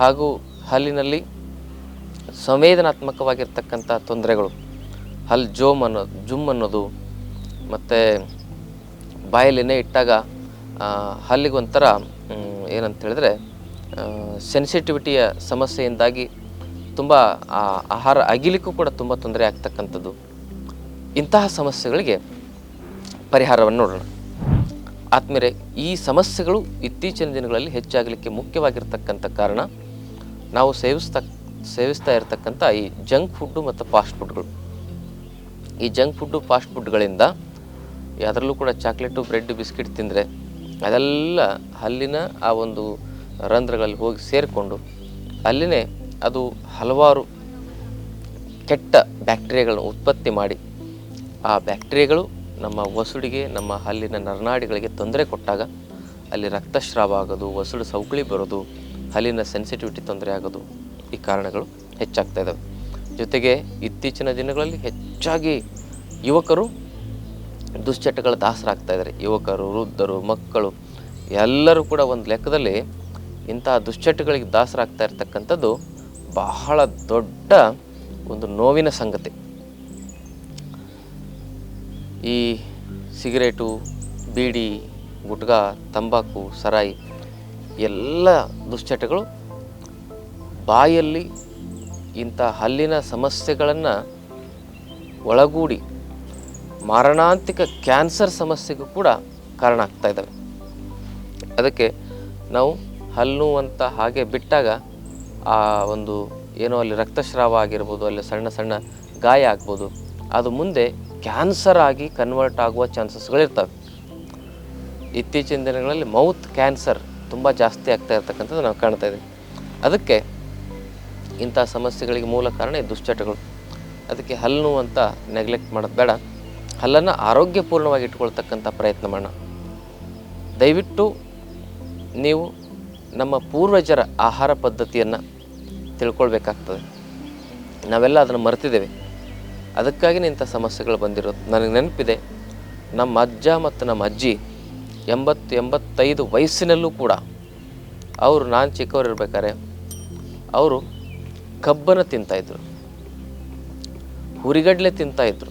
ಹಾಗೂ ಹಲ್ಲಿನಲ್ಲಿ ಸಂವೇದನಾತ್ಮಕವಾಗಿರ್ತಕ್ಕಂಥ ತೊಂದರೆಗಳು. ಹಲ್ ಜೋಮ್ ಅನ್ನೋ, ಜುಮ್ ಅನ್ನೋದು ಮತ್ತು ಬಾಯಲ್ಲಿನೇ ಇಟ್ಟಾಗ ಹಲ್ಲಿಗೆ ಒಂಥರ ಏನಂತ ಹೇಳಿದ್ರೆ ಸೆನ್ಸಿಟಿವಿಟಿಯ ಸಮಸ್ಯೆಯಿಂದಾಗಿ ತುಂಬ ಆಹಾರ ಅಗಿಲಿಕ್ಕೂ ಕೂಡ ತುಂಬ ತೊಂದರೆ ಆಗ್ತಕ್ಕಂಥದ್ದು. ಇಂತಹ ಸಮಸ್ಯೆಗಳಿಗೆ ಪರಿಹಾರವನ್ನು ನೋಡೋಣ. ಆದ್ಮೇಲೆ ಈ ಸಮಸ್ಯೆಗಳು ಇತ್ತೀಚಿನ ದಿನಗಳಲ್ಲಿ ಹೆಚ್ಚಾಗಲಿಕ್ಕೆ ಮುಖ್ಯವಾಗಿರ್ತಕ್ಕಂಥ ಕಾರಣ ನಾವು ಸೇವಿಸ್ತಾ ಸೇವಿಸ್ತಾ ಇರತಕ್ಕಂಥ ಈ ಜಂಕ್ ಫುಡ್ಡು ಮತ್ತು ಫಾಸ್ಟ್ ಫುಡ್ಗಳು. ಈ ಜಂಕ್ ಫುಡ್ಡು, ಫಾಸ್ಟ್ ಫುಡ್ಗಳಿಂದ ಅದರಲ್ಲೂ ಕೂಡ ಚಾಕ್ಲೇಟು, ಬ್ರೆಡ್, ಬಿಸ್ಕಿಟ್ ತಿಂದರೆ ಅದೆಲ್ಲ ಹಲ್ಲಿನ ಆ ಒಂದು ರಂಧ್ರಗಳಲ್ಲಿ ಹೋಗಿ ಸೇರಿಕೊಂಡು ಅಲ್ಲಿನೇ ಅದು ಹಲವಾರು ಕೆಟ್ಟ ಬ್ಯಾಕ್ಟೀರಿಯಾಗಳನ್ನು ಉತ್ಪತ್ತಿ ಮಾಡಿ ಆ ಬ್ಯಾಕ್ಟೀರಿಯಾಗಳು ನಮ್ಮ ಒಸುಡಿಗೆ ನಮ್ಮ ಹಲ್ಲಿನ ನರನಾಡಿಗಳಿಗೆ ತೊಂದರೆ ಕೊಟ್ಟಾಗ ಅಲ್ಲಿ ರಕ್ತಸ್ರಾವ ಆಗೋದು ಒಸುಡು ಸೌಕಳಿ ಬರೋದು ಹಲ್ಲಿನ ಸೆನ್ಸಿಟಿವಿಟಿ ತೊಂದರೆ ಆಗೋದು ಈ ಕಾರಣಗಳು ಹೆಚ್ಚಾಗ್ತಾ ಇದ್ದಾವೆ ಜೊತೆಗೆ ಇತ್ತೀಚಿನ ದಿನಗಳಲ್ಲಿ ಹೆಚ್ಚಾಗಿ ಯುವಕರು ದುಶ್ಚಟಗಳ ದಾಸರಾಗ್ತಾ ಇದ್ದಾರೆ ಯುವಕರು, ವೃದ್ಧರು, ಮಕ್ಕಳು ಎಲ್ಲರೂ ಕೂಡ ಒಂದು ಲೆಕ್ಕದಲ್ಲಿ ಇಂತಹ ದುಶ್ಚಟಗಳಿಗೆ ದಾಸರಾಗ್ತಾ ಇರ್ತಕ್ಕಂಥದ್ದು ಬಹಳ ದೊಡ್ಡ ಒಂದು ನೋವಿನ ಸಂಗತಿ. ಈ ಸಿಗರೇಟು, ಬೀಡಿ ಗುಟ್ಕಾ ತಂಬಾಕು, ಸರಾಯಿ ಎಲ್ಲ ದುಶ್ಚಟಗಳು ಬಾಯಲ್ಲಿ ಇಂಥ ಹಲ್ಲಿನ ಸಮಸ್ಯೆಗಳನ್ನು ಒಳಗೂಡಿ ಮಾರಣಾಂತಿಕ ಕ್ಯಾನ್ಸರ್ ಸಮಸ್ಯೆಗೂ ಕೂಡ ಕಾರಣ ಆಗ್ತಾ ಇದ್ದಾವೆ. ಅದಕ್ಕೆ ನಾವು ಹಲ್ಲು ಅಂತ ಹಾಗೆ ಬಿಟ್ಟಾಗ ಆ ಒಂದು ಏನೋ ಅಲ್ಲಿ ರಕ್ತಸ್ರಾವ ಆಗಿರ್ಬೋದು, ಅಲ್ಲಿ ಸಣ್ಣ ಸಣ್ಣ ಗಾಯ ಆಗ್ಬೋದು, ಅದು ಮುಂದೆ ಕ್ಯಾನ್ಸರ್ ಆಗಿ ಕನ್ವರ್ಟ್ ಆಗುವ ಚಾನ್ಸಸ್ಗಳಿರ್ತವೆ. ಇತ್ತೀಚಿನ ದಿನಗಳಲ್ಲಿ ಮೌತ್ ಕ್ಯಾನ್ಸರ್ ತುಂಬ ಜಾಸ್ತಿ ಆಗ್ತಾ ಇರ್ತಕ್ಕಂಥದ್ದು ನಾವು ಕಾಣ್ತಾ ಇದ್ದೀವಿ. ಅದಕ್ಕೆ ಇಂಥ ಸಮಸ್ಯೆಗಳಿಗೆ ಮೂಲ ಕಾರಣ ಈ ದುಶ್ಚಟಗಳು. ಅದಕ್ಕೆ ಹಲ್ಲು ಅಂತ ನೆಗ್ಲೆಕ್ಟ್ ಮಾಡೋದು ಬೇಡ. ಹಲ್ಲನ್ನು ಆರೋಗ್ಯಪೂರ್ಣವಾಗಿ ಇಟ್ಕೊಳ್ತಕ್ಕಂಥ ಪ್ರಯತ್ನ ಮಾಡೋಣ. ದಯವಿಟ್ಟು ನೀವು ನಮ್ಮ ಪೂರ್ವಜರ ಆಹಾರ ಪದ್ಧತಿಯನ್ನು ತಿಳ್ಕೊಳ್ಬೇಕಾಗ್ತದೆ. ನಾವೆಲ್ಲ ಅದನ್ನು ಮರೆತಿದ್ದೇವೆ. ಅದಕ್ಕಾಗಿ ಇಂಥ ಸಮಸ್ಯೆಗಳು ಬಂದಿರೋದು. ನನಗೆ ನೆನಪಿದೆ, ನಮ್ಮ ಅಜ್ಜ ಮತ್ತು ನಮ್ಮ ಅಜ್ಜಿ ಎಂಬತ್ತು ಎಂಬತ್ತೈದು ವಯಸ್ಸಿನಲ್ಲೂ ಕೂಡ ಅವರು ನಾನು ಚಿಕ್ಕವರು ಇರ್ಬೇಕಾದ್ರೆ ಅವರು ಕಬ್ಬನ್ನು ತಿಂತಾಯಿದ್ರು ಹುರಿಗಡ್ಲೆ ತಿಂತಾಯಿದ್ರು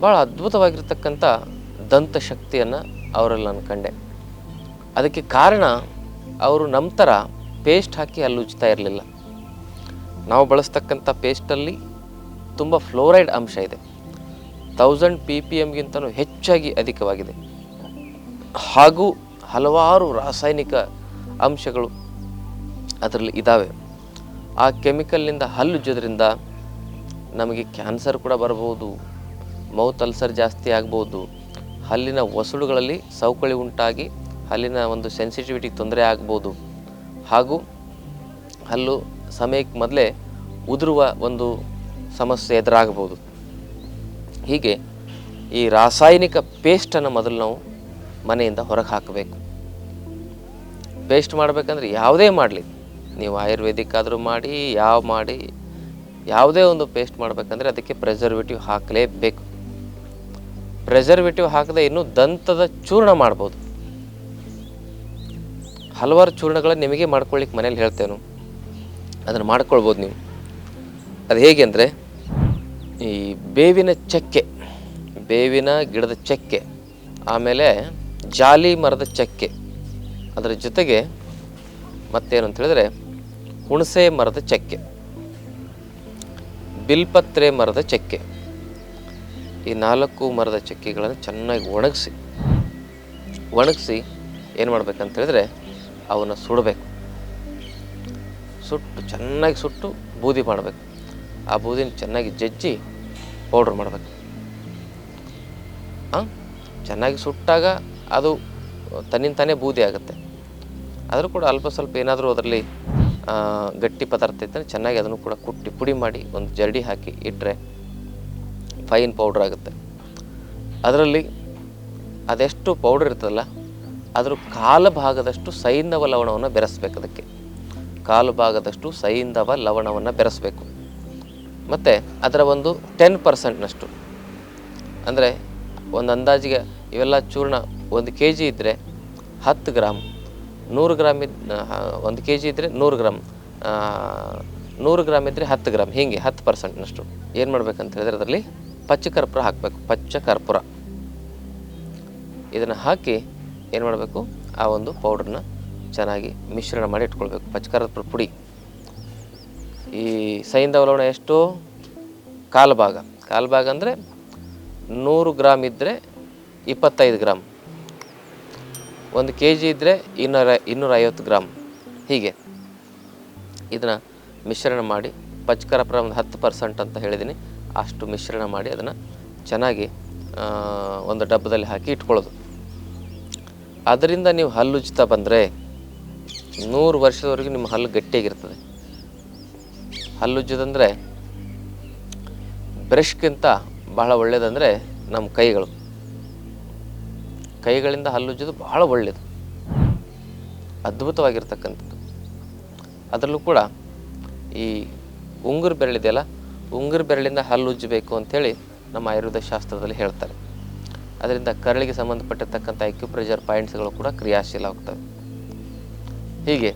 ಭಾಳ ಅದ್ಭುತವಾಗಿರ್ತಕ್ಕಂಥ ದಂತಶಕ್ತಿಯನ್ನು ಅವರಲ್ಲಿ ನಾನು ಅದಕ್ಕೆ ಕಾರಣ ಅವರು ನಮ್ಮ ಥರ ಪೇಸ್ಟ್ ಹಾಕಿ ಅಲ್ಲಿ ಉಜ್ತಾ ಇರಲಿಲ್ಲ. ನಾವು ಬಳಸ್ತಕ್ಕಂಥ ಪೇಸ್ಟಲ್ಲಿ ತುಂಬ ಫ್ಲೋರೈಡ್ ಅಂಶ ಇದೆ. ತೌಸಂಡ್ ಪಿ ಪಿ ಎಮ್ಗಿಂತಲೂ ಹೆಚ್ಚಾಗಿ ಅಧಿಕವಾಗಿದೆ. ಹಾಗೂ ಹಲವಾರು ರಾಸಾಯನಿಕ ಅಂಶಗಳು ಅದರಲ್ಲಿ ಇದ್ದಾವೆ ಆ ಕೆಮಿಕಲ್ನಿಂದ ಹಲ್ಲುಜ್ಜೋದ್ರಿಂದ ನಮಗೆ ಕ್ಯಾನ್ಸರ್ ಕೂಡ ಬರಬಹುದು ಮೌತ್ ಅಲ್ಸರ್ ಜಾಸ್ತಿ ಆಗ್ಬೋದು, ಹಲ್ಲಿನ ಒಸಳುಗಳಲ್ಲಿ ಸೌಕಳಿ ಉಂಟಾಗಿ ಹಲ್ಲಿನ ಒಂದು ಸೆನ್ಸಿಟಿವಿಟಿ ತೊಂದರೆ ಆಗ್ಬೋದು. ಹಾಗೂ ಹಲ್ಲು ಸಮಯಕ್ಕೆ ಮೊದಲೇ ಉದುರುವ ಒಂದು ಸಮಸ್ಯೆ ಎದುರಾಗಬಹುದು ಹೀಗೆ ಈ ರಾಸಾಯನಿಕ ಪೇಸ್ಟನ್ನು ಮೊದಲು ನಾವು ಮನೆಯಿಂದ ಹೊರಗೆ ಹಾಕಬೇಕು. ಪೇಸ್ಟ್ ಮಾಡಬೇಕಂದ್ರೆ ಯಾವುದೇ ಮಾಡಲಿ. ನೀವು ಆಯುರ್ವೇದಿಕ್ ಆದರೂ ಮಾಡಿ, ಯಾವ ಮಾಡಿ, ಯಾವುದೇ ಒಂದು ಪೇಸ್ಟ್ ಮಾಡಬೇಕಂದ್ರೆ ಅದಕ್ಕೆ ಪ್ರೆಸರ್ವೇಟಿವ್ ಹಾಕಲೇಬೇಕು. ಪ್ರೆಸರ್ವೇಟಿವ್ ಹಾಕದೆ ಇನ್ನೂ ದಂತದ ಚೂರ್ಣ ಮಾಡ್ಬೋದು. ಹಲವಾರು ಚೂರ್ಣಗಳನ್ನು ನಿಮಗೆ ಮಾಡ್ಕೊಳ್ಳಿಕ್ಕೆ ಮನೇಲಿ ಹೇಳ್ತೇವೆ ನಾವು ಅದನ್ನು ಮಾಡ್ಕೊಳ್ಬೋದು ನೀವು. ಅದು ಹೇಗೆ ಅಂದರೆ ಈ ಬೇವಿನ ಚಕ್ಕೆ, ಬೇವಿನ ಗಿಡದ ಚಕ್ಕೆ, ಆಮೇಲೆ ಜಾಲಿ ಮರದ ಚಕ್ಕೆ, ಅದರ ಜೊತೆಗೆ ಮತ್ತೇನು ಅಂತ ಹೇಳಿದ್ರೆ ಹುಣಸೆ ಮರದ ಚಕ್ಕೆ, ಬಿಲ್ಪತ್ರೆ ಮರದ ಚಕ್ಕೆ. ಈ ನಾಲ್ಕು ಮರದ ಚಕ್ಕೆಗಳನ್ನು ಚೆನ್ನಾಗಿ ಒಣಗಿಸಿ ಒಣಗಿಸಿ ಏನು ಮಾಡ್ಬೇಕಂತ ಹೇಳಿದ್ರೆ ಅವನ್ನ ಸುಡಬೇಕು. ಸುಟ್ಟು, ಚೆನ್ನಾಗಿ ಸುಟ್ಟು ಬೂದಿ ಮಾಡಬೇಕು. ಆ ಬೂದಿನ ಚೆನ್ನಾಗಿ ಜಜ್ಜಿ ಪೌಡ್ರ್ ಮಾಡಬೇಕು. ಹಾಂ ಚೆನ್ನಾಗಿ ಸುಟ್ಟಾಗ ಅದು ತನ್ನಿಂದ ತಾನೇ ಬೂದಿ ಆಗುತ್ತೆ. ಆದರೂ ಕೂಡ ಅಲ್ಪ ಸ್ವಲ್ಪ ಏನಾದರೂ ಅದರಲ್ಲಿ ಗಟ್ಟಿ ಪದಾರ್ಥ ಇದ್ದರೆ ಚೆನ್ನಾಗಿ ಅದನ್ನು ಕೂಡ ಕುಟ್ಟಿ ಪುಡಿ ಮಾಡಿ ಒಂದು ಜರಡಿ ಹಾಕಿ ಇಟ್ಟರೆ ಫೈನ್ ಪೌಡ್ರ್ ಆಗುತ್ತೆ. ಅದರಲ್ಲಿ ಅದೆಷ್ಟು ಪೌಡ್ರ್ ಇರ್ತದಲ್ಲ, ಅದ್ರ ಕಾಲು ಭಾಗದಷ್ಟು ಸೈಂಧವ ಲವಣವನ್ನು ಬೆರೆಸ್ಬೇಕು ಅದಕ್ಕೆ. ಕಾಲು ಭಾಗದಷ್ಟು ಸೈಂಧವ ಲವಣವನ್ನು ಬೆರೆಸಬೇಕು. ಮತ್ತು ಅದರ ಒಂದು ಟೆನ್ ಪರ್ಸೆಂಟ್ನಷ್ಟು ಅಂದರೆ ಒಂದು ಅಂದಾಜಿಗೆ ಇವೆಲ್ಲ ಚೂರ್ಣ ಒಂದು ಕೆ ಜಿ ಇದ್ದರೆ ಹತ್ತು ಗ್ರಾಮ್, ನೂರು ಗ್ರಾಮ್ ಇದ್ ಒಂದು ಕೆ ಜಿ ಇದ್ದರೆ ನೂರು ಗ್ರಾಮ್ ನೂರು ಗ್ರಾಮ್ ಇದ್ದರೆ ಹತ್ತು ಗ್ರಾಮ್, ಹೀಗೆ ಹತ್ತು ಪರ್ಸೆಂಟ್ನಷ್ಟು ಏನು ಮಾಡ್ಬೇಕಂತ ಹೇಳಿದ್ರೆ ಅದರಲ್ಲಿ ಪಚ್ಚ ಕರ್ಪೂರ ಹಾಕಬೇಕು, ಪಚ್ಚ ಕರ್ಪೂರ. ಇದನ್ನು ಹಾಕಿ ಏನು ಮಾಡಬೇಕು? ಆ ಒಂದು ಪೌಡ್ರನ್ನ ಚೆನ್ನಾಗಿ ಮಿಶ್ರಣ ಮಾಡಿ ಇಟ್ಕೊಳ್ಬೇಕು ಪಚ್ಚಕರ್ಪೂರ ಪುಡಿ. ಈ ಲವಣ ಎಷ್ಟು? ಕಾಲು ಭಾಗ ಅಂದರೆ ನೂರು ಗ್ರಾಮ್ ಇದ್ದರೆ ಇಪ್ಪತ್ತೈದು ಗ್ರಾಮ್ ಒಂದು ಕೆ ಜಿ ಇದ್ದರೆ ಇನ್ನೂರ ಇನ್ನೂರ ಐವತ್ತು ಗ್ರಾಮ್ ಹೀಗೆ. ಇದನ್ನು ಮಿಶ್ರಣ ಮಾಡಿ ಪಚ್ಕರಪುರ ಒಂದು ಹತ್ತು ಪರ್ಸೆಂಟ್ ಅಂತ ಹೇಳಿದ್ದೀನಿ ಅಷ್ಟು ಮಿಶ್ರಣ ಮಾಡಿ ಅದನ್ನು ಚೆನ್ನಾಗಿ ಒಂದು ಡಬ್ಬದಲ್ಲಿ ಹಾಕಿ ಇಟ್ಕೊಳ್ಳೋದು. ಅದರಿಂದ ನೀವು ಹಲ್ಲುಜ್ತಾ ಬಂದರೆ ನೂರು ವರ್ಷದವರೆಗೂ ನಿಮ್ಮ ಹಲ್ಲು ಗಟ್ಟಿಯಾಗಿರ್ತದೆ. ಹಲ್ಲುಜ್ಜೋದಂದರೆ ಬ್ರಷ್ಗಿಂತ ಬಹಳ ಒಳ್ಳೆಯದಂದರೆ ನಮ್ಮ ಕೈಗಳು. ಕೈಗಳಿಂದ ಹಲ್ಲುಜ್ಜೋದು ಬಹಳ ಒಳ್ಳೆಯದು ಅದ್ಭುತವಾಗಿರ್ತಕ್ಕಂಥದ್ದು. ಅದರಲ್ಲೂ ಕೂಡ ಈ ಉಂಗುರು ಬೆರಳಿದೆಯಲ್ಲ ಉಂಗುರು ಬೆರಳಿಂದ ಹಲ್ಲು ಉಜ್ಜಬೇಕು ಅಂಥೇಳಿ ನಮ್ಮ ಆಯುರ್ವೇದ ಶಾಸ್ತ್ರದಲ್ಲಿ ಹೇಳ್ತಾರೆ. ಅದರಿಂದ ಕರಳಿಗೆ ಸಂಬಂಧಪಟ್ಟಿರ್ತಕ್ಕಂಥ ಐಕ್ಯುಪ್ರೆಜರ್ ಪಾಯಿಂಟ್ಸ್ಗಳು ಕೂಡ ಕ್ರಿಯಾಶೀಲ ಆಗ್ತವೆ. ಹೀಗೆ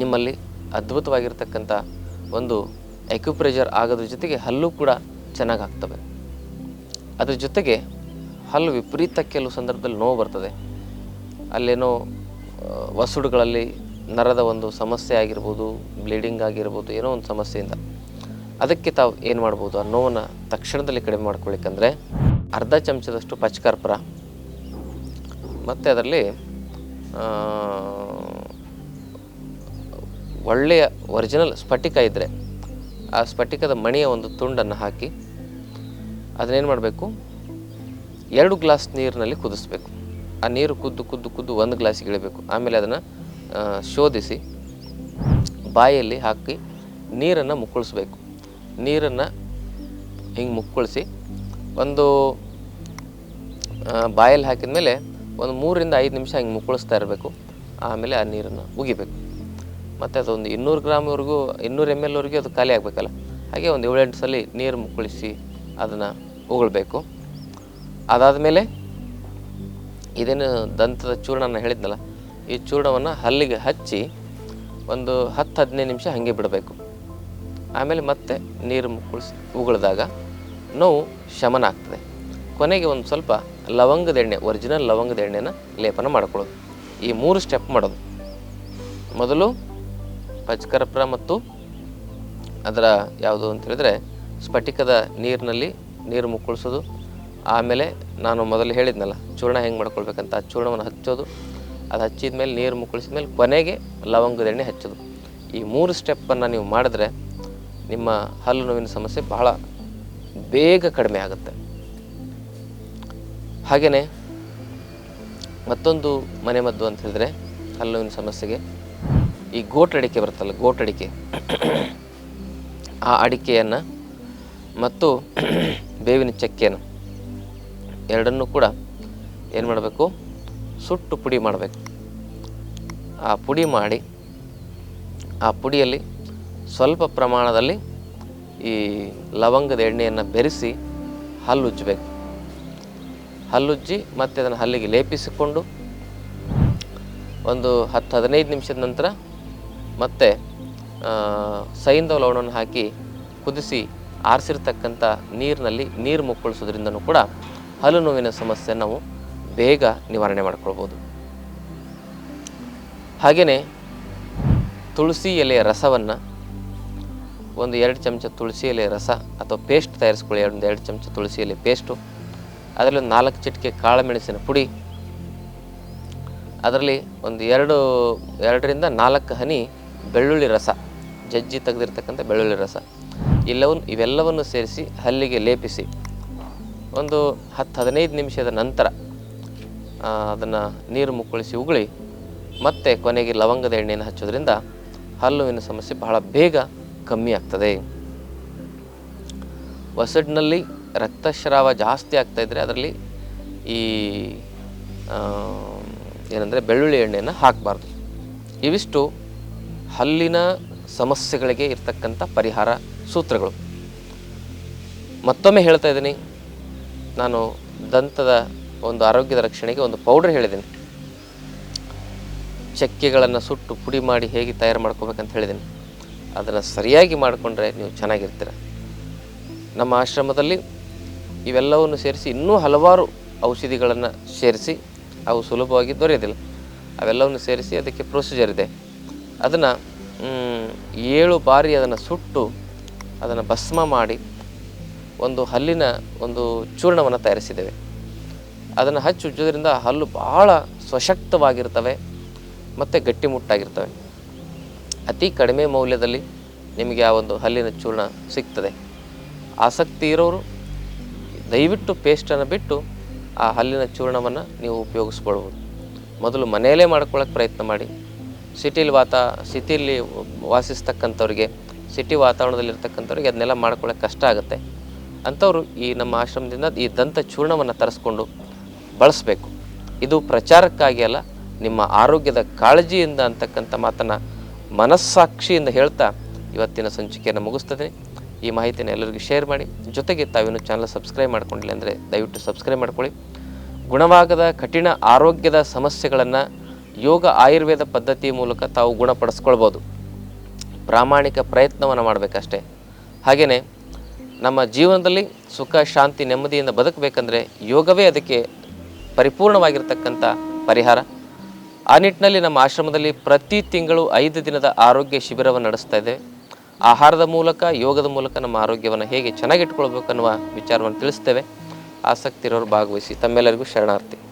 ನಿಮ್ಮಲ್ಲಿ ಅದ್ಭುತವಾಗಿರ್ತಕ್ಕಂಥ ಒಂದು ಎಕ್ಯುಪ್ರೆಷರ್ ಆಗೋದ್ರ ಜೊತೆಗೆ ಹಲ್ಲು ಕೂಡ ಚೆನ್ನಾಗಿ ಆಗ್ತವೆ. ಅದ್ರ ಜೊತೆಗೆ ಹಲ್ಲು ವಿಪರೀತ ಕೆಲವು ಸಂದರ್ಭದಲ್ಲಿ ನೋವು ಬರ್ತದೆ. ಅಲ್ಲೇನೋ ವಸುಡುಗಳಲ್ಲಿ ನರದ ಒಂದು ಸಮಸ್ಯೆ ಆಗಿರ್ಬೋದು ಬ್ಲೀಡಿಂಗ್ ಆಗಿರ್ಬೋದು, ಏನೋ ಒಂದು ಸಮಸ್ಯೆಯಿಂದ. ಅದಕ್ಕೆ ತಾವು ಏನು ಮಾಡ್ಬೋದು? ಆ ನೋವನ್ನು ತಕ್ಷಣದಲ್ಲಿ ಕಡಿಮೆ ಮಾಡ್ಕೊಳ್ಳಿಕ್ಕಂದ್ರೆ ಅರ್ಧ ಚಮಚದಷ್ಟು ಪಚ್ಕರ್ಪುರ ಮತ್ತು ಅದರಲ್ಲಿ ಒಳ್ಳೆಯ ಒರಿಜಿನಲ್ ಸ್ಫಟಿಕ ಇದ್ದರೆ ಆ ಸ್ಫಟಿಕದ ಮಣಿಯ ಒಂದು ತುಂಡನ್ನು ಹಾಕಿ ಅದನ್ನೇನು ಮಾಡಬೇಕು? ಎರಡು ಗ್ಲಾಸ್ ನೀರಿನಲ್ಲಿ ಕುದಿಸ್ಬೇಕು. ಆ ನೀರು ಕುದ್ದು ಕುದ್ದು ಕುದ್ದು ಒಂದು ಗ್ಲಾಸಿಗೆ ಇಳಬೇಕು. ಆಮೇಲೆ ಅದನ್ನು ಶೋಧಿಸಿ ಬಾಯಲ್ಲಿ ಹಾಕಿ ನೀರನ್ನು ಮುಕ್ಕಳಿಸ್ಬೇಕು. ನೀರನ್ನು ಹಿಂಗೆ ಮುಕ್ಕಳಿಸಿ ಒಂದು ಬಾಯಲ್ಲಿ ಹಾಕಿದ ಮೇಲೆ ಒಂದು ಮೂರರಿಂದ ಐದು ನಿಮಿಷ ಹಿಂಗೆ ಮುಕ್ಕಳಿಸ್ತಾ ಇರಬೇಕು. ಆಮೇಲೆ ಆ ನೀರನ್ನು ಉಗಿಬೇಕು. ಮತ್ತು ಅದೊಂದು ಇನ್ನೂರು ಗ್ರಾಮ್ವರೆಗೂ, ಇನ್ನೂರು ಎಂ ಎಲ್ವರೆಗೂ ಅದು ಖಾಲಿ ಆಗಬೇಕಲ್ಲ? ಹಾಗೆ ಒಂದು ಏಳೆಂಟು ಸಲ ನೀರು ಮುಕ್ಕಳಿಸಿ ಅದನ್ನು ಉಗುಳ್ಬೇಕು. ಅದಾದಮೇಲೆ ಇದೇನು ದಂತದ ಚೂರ್ಣನ ಹೇಳಿದ್ನಲ್ಲ, ಈ ಚೂರ್ಣವನ್ನು ಹಲ್ಲಿಗೆ ಹಚ್ಚಿ ಒಂದು ಹತ್ತು ಹದಿನೈದು ನಿಮಿಷ ಹಾಗೆ ಬಿಡಬೇಕು. ಆಮೇಲೆ ಮತ್ತೆ ನೀರು ಮುಕ್ಕಳಿಸಿ ಉಗುಳಿದಾಗ ನೋವು ಶಮನ ಆಗ್ತದೆ. ಕೊನೆಗೆ ಒಂದು ಸ್ವಲ್ಪ ಲವಂಗದ ಎಣ್ಣೆ ಒರಿಜಿನಲ್ ಲವಂಗದ ಎಣ್ಣೆನ ಲೇಪನ ಮಾಡ್ಕೊಳ್ಳೋದು. ಈ ಮೂರು ಸ್ಟೆಪ್ ಮಾಡೋದು. ಮೊದಲು ಪಚ್ಕರ್ಪುರ ಮತ್ತು ಅದರ ಯಾವುದು ಅಂತ ಹೇಳಿದರೆ ಸ್ಫಟಿಕದ ನೀರಿನಲ್ಲಿ ನೀರು ಮುಕ್ಕಳಿಸೋದು. ಆಮೇಲೆ ನಾನು ಮೊದಲು ಹೇಳಿದ್ನಲ್ಲ, ಚೂರ್ಣ ಹೆಂಗೆ ಮಾಡ್ಕೊಳ್ಬೇಕಂತ. ಆ ಚೂರ್ಣವನ್ನು ಹಚ್ಚೋದು. ಅದು ಹಚ್ಚಿದ ಮೇಲೆ ನೀರು ಮುಕ್ಕಳಿಸಿದ ಮೇಲೆ ಕೊನೆಗೆ ಲವಂಗದ ಎಣ್ಣೆ ಹಚ್ಚೋದು. ಈ ಮೂರು ಸ್ಟೆಪ್ಪನ್ನು ನೀವು ಮಾಡಿದ್ರೆ ನಿಮ್ಮ ಹಲ್ಲು ನೋವಿನ ಸಮಸ್ಯೆ ಬಹಳ ಬೇಗ ಕಡಿಮೆ ಆಗುತ್ತೆ. ಹಾಗೆಯೇ ಮತ್ತೊಂದು ಮನೆಮದ್ದು ಅಂತ ಹೇಳಿದ್ರೆ ಹಲ್ಲು ನೋವಿನ ಸಮಸ್ಯೆಗೆ ಈ ಗೋಟ್ ಅಡಿಕೆ ಬರುತ್ತಲ್ಲ, ಗೋಟ್ ಅಡಿಕೆ. ಆ ಅಡಿಕೆಯನ್ನು ಮತ್ತು ಬೇವಿನ ಚಕ್ಕೆಯನ್ನು ಎರಡನ್ನೂ ಕೂಡ ಏನು ಮಾಡಬೇಕು? ಸುಟ್ಟು ಪುಡಿ ಮಾಡಬೇಕು. ಆ ಪುಡಿ ಮಾಡಿ, ಆ ಪುಡಿಯಲ್ಲಿ ಸ್ವಲ್ಪ ಪ್ರಮಾಣದಲ್ಲಿ ಈ ಲವಂಗದ ಎಣ್ಣೆಯನ್ನು ಬೆರೆಸಿ ಹಲ್ಲುಜ್ಜಬೇಕು ಹಲ್ಲುಜ್ಜಿ ಮತ್ತೆ ಅದನ್ನು ಹಲ್ಲಿಗೆ ಲೇಪಿಸಿಕೊಂಡು ಒಂದು ಹತ್ತು ಹದಿನೈದು ನಿಮಿಷದ ನಂತರ ಮತ್ತೆ ಸೈಂಧವ ಲವಣವನ್ನು ಹಾಕಿ ಕುದಿಸಿ ಆರಿಸಿರ್ತಕ್ಕಂಥ ನೀರಿನಲ್ಲಿ ನೀರು ಮುಕ್ಕಳಿಸೋದ್ರಿಂದನೂ ಕೂಡ ಹಲ್ಲು ನೋವಿನ ಸಮಸ್ಯೆ ನಾವು ಬೇಗ ನಿವಾರಣೆ ಮಾಡ್ಕೊಳ್ಬೋದು. ಹಾಗೆಯೇ ತುಳಸಿ ಎಲೆಯ ರಸವನ್ನು ಒಂದು ಎರಡು ಚಮಚ ತುಳಸಿ ಎಲೆ ರಸ ಅಥವಾ ಪೇಸ್ಟ್ ತಯಾರಿಸ್ಕೊಳ್ಳಿ, ಒಂದು ಎರಡು ಚಮಚ ತುಳಸಿ ಎಲೆ ಪೇಸ್ಟು, ಅದರಲ್ಲಿ ನಾಲ್ಕು ಚಿಟಿಕೆ ಕಾಳುಮೆಣಸಿನ ಪುಡಿ, ಅದರಲ್ಲಿ ಒಂದು ಎರಡು, ಎರಡರಿಂದ ನಾಲ್ಕು ಹನಿ ಬೆಳ್ಳುಳ್ಳಿ ರಸ, ಜಜ್ಜಿ ತೆಗೆದಿರ್ತಕ್ಕಂಥ ಬೆಳ್ಳುಳ್ಳಿ ರಸ. ಇಲ್ಲವನ್ನು ಇವೆಲ್ಲವನ್ನು ಸೇರಿಸಿ ಹಲ್ಲಿಗೆ ಲೇಪಿಸಿ ಒಂದು ಹತ್ತು ಹದಿನೈದು ನಿಮಿಷದ ನಂತರ ಅದನ್ನು ನೀರು ಮುಕ್ಕಳಿಸಿ ಉಗುಳಿ, ಮತ್ತೆ ಕೊನೆಗೆ ಲವಂಗದ ಎಣ್ಣೆಯನ್ನು ಹಚ್ಚೋದ್ರಿಂದ ಹಲ್ಲುವಿನ ಸಮಸ್ಯೆ ಬಹಳ ಬೇಗ ಕಮ್ಮಿ ಆಗ್ತದೆ. ಹೊಸಡ್ನಲ್ಲಿ ರಕ್ತಸ್ರಾವ ಜಾಸ್ತಿ ಆಗ್ತಾಯಿದ್ರೆ ಅದರಲ್ಲಿ ಈ ಏನಂದರೆ ಬೆಳ್ಳುಳ್ಳಿ ಎಣ್ಣೆಯನ್ನು ಹಾಕಬಾರ್ದು. ಇವಿಷ್ಟು ಹಲ್ಲಿನ ಸಮಸ್ಯೆಗಳಿಗೆ ಇರ್ತಕ್ಕಂಥ ಪರಿಹಾರ ಸೂತ್ರಗಳು. ಮತ್ತೊಮ್ಮೆ ಹೇಳ್ತಾ ಇದ್ದೀನಿ. ನಾನು ದಂತದ ಒಂದು ಆರೋಗ್ಯದ ರಕ್ಷಣೆಗೆ ಒಂದು ಪೌಡರ್ ಹೇಳಿದ್ದೀನಿ. ಚಕ್ಕೆಗಳನ್ನು ಸುಟ್ಟು ಪುಡಿ ಮಾಡಿ ಹೇಗೆ ತಯಾರು ಮಾಡ್ಕೋಬೇಕಂತ ಹೇಳಿದ್ದೀನಿ. ಅದನ್ನು ಸರಿಯಾಗಿ ಮಾಡಿಕೊಂಡ್ರೆ ನೀವು ಚೆನ್ನಾಗಿರ್ತೀರ. ನಮ್ಮ ಆಶ್ರಮದಲ್ಲಿ ಇವೆಲ್ಲವನ್ನು ಸೇರಿಸಿ ಇನ್ನೂ ಹಲವಾರು ಔಷಧಿಗಳನ್ನು ಸೇರಿಸಿ ಅವು ಸುಲಭವಾಗಿ ದೊರೆಯೋದಿಲ್ಲ ಅವೆಲ್ಲವನ್ನು ಸೇರಿಸಿ ಅದಕ್ಕೆ ಪ್ರೊಸೀಜರ್ ಇದೆ. ಅದನ್ನು ಏಳು ಬಾರಿ ಅದನ್ನು ಸುಟ್ಟು ಅದನ್ನು ಭಸ್ಮ ಮಾಡಿ ಒಂದು ಹಲ್ಲಿನ ಒಂದು ಚೂರ್ಣವನ್ನು ತಯಾರಿಸಿದ್ದೇವೆ. ಅದನ್ನು ಹಚ್ಚಿ ಉಜ್ಜೋದ್ರಿಂದ ಹಲ್ಲು ಭಾಳ ಸ್ವಶಕ್ತವಾಗಿರ್ತವೆ ಮತ್ತು ಗಟ್ಟಿಮುಟ್ಟಾಗಿರ್ತವೆ. ಅತಿ ಕಡಿಮೆ ಮೌಲ್ಯದಲ್ಲಿ ನಿಮಗೆ ಆ ಒಂದು ಹಲ್ಲಿನ ಚೂರ್ಣ ಸಿಗ್ತದೆ. ಆಸಕ್ತಿ ಇರೋರು ದಯವಿಟ್ಟು ಪೇಸ್ಟನ್ನು ಬಿಟ್ಟು ಆ ಹಲ್ಲಿನ ಚೂರ್ಣವನ್ನು ನೀವು ಉಪಯೋಗಿಸ್ಕೊಳ್ಬೋದು ಮೊದಲು ಮನೆಯಲ್ಲೇ ಮಾಡ್ಕೊಳ್ಳೋಕೆ ಪ್ರಯತ್ನ ಮಾಡಿ. ಸಿಟಿಲಿ ವಾತ, ಸಿಟಿಲಿ ವಾಸಿಸ್ತಕ್ಕಂಥವ್ರಿಗೆ, ಸಿಟಿ ವಾತಾವರಣದಲ್ಲಿರ್ತಕ್ಕಂಥವ್ರಿಗೆ ಅದನ್ನೆಲ್ಲ ಮಾಡ್ಕೊಳ್ಳೋಕೆ ಕಷ್ಟ ಆಗುತ್ತೆ. ಅಂಥವ್ರು ಈ ನಮ್ಮ ಆಶ್ರಮದಿಂದ ಈ ದಂತ ಚೂರ್ಣವನ್ನು ತರಿಸ್ಕೊಂಡು ಬಳಸಬೇಕು. ಇದು ಪ್ರಚಾರಕ್ಕಾಗಿ ಅಲ್ಲ, ನಿಮ್ಮ ಆರೋಗ್ಯದ ಕಾಳಜಿಯಿಂದ ಅಂತಕ್ಕಂಥ ಮಾತನ್ನು ಮನಸ್ಸಾಕ್ಷಿಯಿಂದ ಹೇಳ್ತಾ ಇವತ್ತಿನ ಸಂಚಿಕೆಯನ್ನು ಮುಗಿಸ್ತದೆ ಈ ಮಾಹಿತಿಯನ್ನು ಎಲ್ಲರಿಗೂ ಶೇರ್ ಮಾಡಿ. ಜೊತೆಗೆ ತಾವಿನ್ನು ಚಾನಲ್ ಸಬ್ಸ್ಕ್ರೈಬ್ ಮಾಡ್ಕೊಂಡಿಲ್ಲ ಅಂದರೆ ದಯವಿಟ್ಟು ಸಬ್ಸ್ಕ್ರೈಬ್ ಮಾಡ್ಕೊಳ್ಳಿ. ಗುಣವಾಗದ, ಕಠಿಣ ಆರೋಗ್ಯದ ಸಮಸ್ಯೆಗಳನ್ನು ಯೋಗ ಆಯುರ್ವೇದ ಪದ್ಧತಿ ಮೂಲಕ ತಾವು ಗುಣಪಡಿಸ್ಕೊಳ್ಬೋದು. ಪ್ರಾಮಾಣಿಕ ಪ್ರಯತ್ನವನ್ನು ಮಾಡಬೇಕಷ್ಟೇ. ಹಾಗೆಯೇ ನಮ್ಮ ಜೀವನದಲ್ಲಿ ಸುಖ, ಶಾಂತಿ, ನೆಮ್ಮದಿಯಿಂದ ಬದುಕಬೇಕಂದ್ರೆ ಯೋಗವೇ ಅದಕ್ಕೆ ಪರಿಪೂರ್ಣವಾಗಿರ್ತಕ್ಕಂಥ ಪರಿಹಾರ. ಆ ನಿಟ್ಟಿನಲ್ಲಿ ನಮ್ಮ ಆಶ್ರಮದಲ್ಲಿ ಪ್ರತಿ ತಿಂಗಳು ಐದು ದಿನದ ಆರೋಗ್ಯ ಶಿಬಿರವನ್ನು ನಡೆಸ್ತಾ ಇದ್ದೇವೆ. ಆಹಾರದ ಮೂಲಕ, ಯೋಗದ ಮೂಲಕ ನಮ್ಮ ಆರೋಗ್ಯವನ್ನು ಹೇಗೆ ಚೆನ್ನಾಗಿಟ್ಕೊಳ್ಬೇಕು ಅನ್ನುವ ವಿಚಾರವನ್ನು ತಿಳಿಸ್ತೇವೆ. ಆಸಕ್ತಿ ಇರೋರು ಭಾಗವಹಿಸಿ ತಮ್ಮೆಲ್ಲರಿಗೂ ಶರಣಾರ್ಥಿ.